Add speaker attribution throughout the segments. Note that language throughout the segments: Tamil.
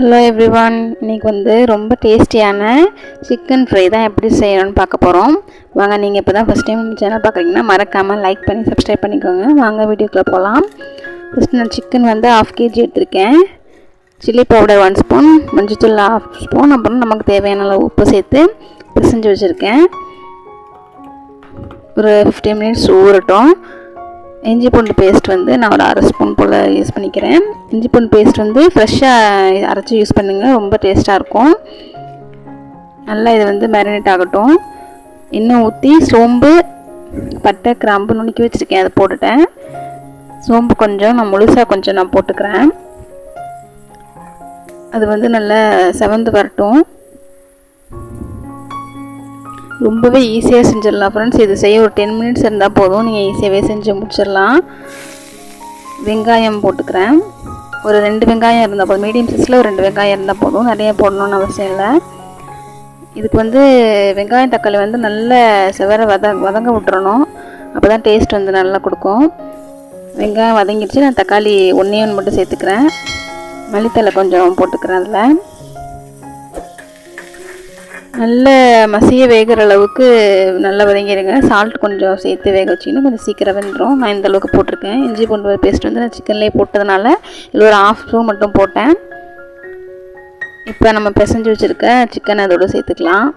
Speaker 1: ஹலோ எவ்ரிவான் இன்றைக்கி வந்து ரொம்ப டேஸ்டியான சிக்கன் ஃப்ரை தான் எப்படி செய்யணும்னு பார்க்க போகிறோம் வாங்க நீங்கள் இப்போ தான் ஃபஸ்ட் டைம் சேனல் பார்க்குறீங்கன்னா மறக்காமல் லைக் பண்ணி சப்ஸ்கிரைப் பண்ணிக்கோங்க. வாங்க வீடியோக்குள்ளே போகலாம் ஃபஸ்ட் நான் சிக்கன் வந்து ஆஃப் கேஜி எடுத்திருக்கேன். சில்லி பவுடர் ஒன் ஸ்பூன் மஞ்சத்தூள் ஹாஃப் ஸ்பூன் அப்புறம் நமக்கு தேவையான அளவு உப்பு சேர்த்து பிசைஞ்சு வச்சுருக்கேன். ஒரு ஃபிஃப்டீன் மினிட்ஸ் ஊறட்டும். இஞ்சி பூண்டு பேஸ்ட் வந்து நான் ஒரு அரை ஸ்பூன் போல் யூஸ் பண்ணிக்கிறேன். இஞ்சி பூண்டு பேஸ்ட் வந்து ஃப்ரெஷ்ஷாக அரைச்சி யூஸ் பண்ணுங்கள் ரொம்ப டேஸ்ட்டாக இருக்கும். நல்லா இது வந்து மேரினேட் ஆகட்டும். இன்னும் ஊற்றி சோம்பு பட்டை கிராம்பு நுணுக்கி வச்சுருக்கேன் அதை போட்டுட்டேன். சோம்பு கொஞ்சம் நான் முழுசாக கொஞ்சம் நான் போட்டுக்கிறேன். அது வந்து நல்லா செவந்து வரட்டும். ரொம்பவே ஈஸியாக செஞ்சிடலாம் ஃப்ரெண்ட்ஸ் இது செய்ய ஒரு டென் மினிட்ஸ் இருந்தால் போதும். நீங்கள் ஈஸியாகவே செஞ்சு முடிச்சிடலாம். வெங்காயம் போட்டுக்கிறேன். ஒரு ரெண்டு வெங்காயம் இருந்தால் போதும். மீடியம் சைஸில் ஒரு ரெண்டு வெங்காயம் இருந்தால் போதும். நிறைய போடணும்னு அவசியம் இல்லை. இதுக்கு வந்து வெங்காயம் தக்காளி வந்து நல்ல செவர வத வதங்க விட்டுறணும். அப்போ தான் டேஸ்ட் வந்து நல்லா கொடுக்கும். வெங்காயம் வதங்கிடுச்சு. நான் தக்காளி ஒன்றே ஒன்று மட்டும் சேர்த்துக்கிறேன். மல்லித்தலை கொஞ்சம் போட்டுக்கிறேன் அதில். நல்ல மசிய வேகிற அளவுக்கு நல்லா வதங்கிடுங்க சால்ட் கொஞ்சம் சேர்த்து வேக வச்சிங்கன்னா கொஞ்சம் சீக்கிரம் வெந்துடும் நான் இந்த அளவுக்கு போட்டிருக்கேன். இஞ்சி பூண்டு பேஸ்ட் வந்து நான் சிக்கன்லேயே போட்டதுனால இதில் ஒரு ஆஃப் ஸ்பூன் மட்டும் போட்டேன். இப்போ நம்ம பிசைஞ்சு வச்சுருக்க சிக்கன் அதோடு சேர்த்துக்கலாம்.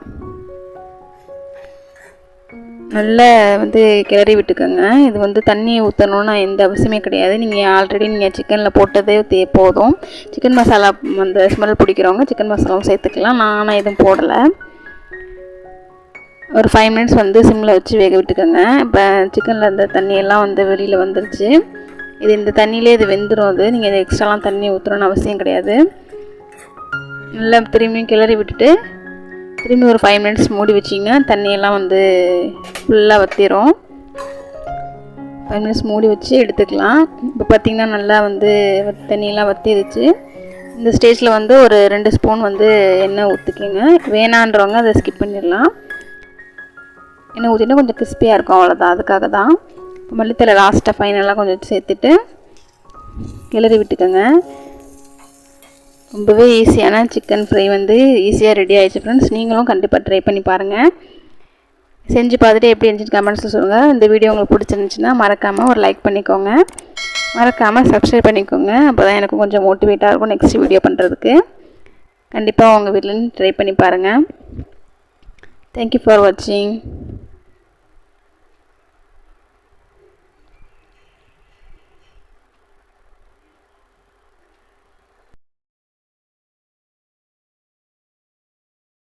Speaker 1: நல்லா வந்து கிளறி விட்டுக்கோங்க. இது வந்து தண்ணி ஊற்றணும்னு எந்த அவசியமே கிடையாது. நீங்கள் ஆல்ரெடி நீங்கள் சிக்கனில் போட்டதே தே போதும். சிக்கன் மசாலா அந்த ஸ்மெல் பிடிக்கிறவங்க சிக்கன் மசாலாவும் சேர்த்துக்கலாம். நான் எதுவும் போடலை. ஒரு ஃபைவ் மினிட்ஸ் வந்து சிம்மில் வச்சு வேக விட்டுக்கோங்க. இப்போ சிக்கனில் இருந்த தண்ணியெல்லாம் வந்து வெளியில் வந்துருச்சு. இது இந்த தண்ணியிலே இது வெந்துடும் அது. நீங்கள் இது எக்ஸ்ட்ராலாம் தண்ணி ஊற்றணும்னு அவசியம் கிடையாது. நல்லா திரும்பியும் கிளறி விட்டுட்டு திரும்பி ஒரு ஃபைவ் மினிட்ஸ் மூடி வச்சிங்கன்னா தண்ணியெல்லாம் வந்து ஃபுல்லாக வத்திரும். ஃபைவ் மினிட்ஸ் மூடி வச்சு எடுத்துக்கலாம். இப்போ பார்த்திங்கன்னா நல்லா வந்து தண்ணியெல்லாம் வத்திருச்சு. இந்த ஸ்டேஜில் வந்து ஒரு ரெண்டு ஸ்பூன் வந்து எண்ணெய் ஊற்றிக்கோங்க வேணான்றவங்க அதை ஸ்கிப் பண்ணிடலாம். எண்ணெய் ஊற்றினா கொஞ்சம் கிறிஸ்பியாக இருக்கும் அவ்வளோதான் அதுக்காக தான் மல்லித்தலை லாஸ்ட்டாக ஃபைனலாக கொஞ்சம் சேர்த்துட்டு கிளறி விட்டுக்கோங்க. ரொம்பவே ஈஸியான சிக்கன் ஃப்ரை வந்து ஈஸியாக ரெடி ஆகிடுச்சு ஃப்ரெண்ட்ஸ் நீங்களும் கண்டிப்பாக ட்ரை பண்ணி பாருங்கள் செஞ்சு பார்த்துட்டு எப்படி இருந்துச்சு கமெண்ட்ஸில் சொல்லுங்கள் இந்த வீடியோ உங்களுக்கு பிடிச்சிருந்துச்சின்னா மறக்காமல் ஒரு லைக் பண்ணிக்கோங்க. மறக்காமல் சப்ஸ்கிரைப் பண்ணிக்கோங்க. அப்போ தான் எனக்கு கொஞ்சம் மோட்டிவேட்டாக இருக்கும் நெக்ஸ்ட் வீடியோ பண்ணுறதுக்கு கண்டிப்பாக உங்கள் வீட்டிலேருந்து ட்ரை பண்ணி பாருங்கள் தேங்க்யூ ஃபார் வாட்சிங்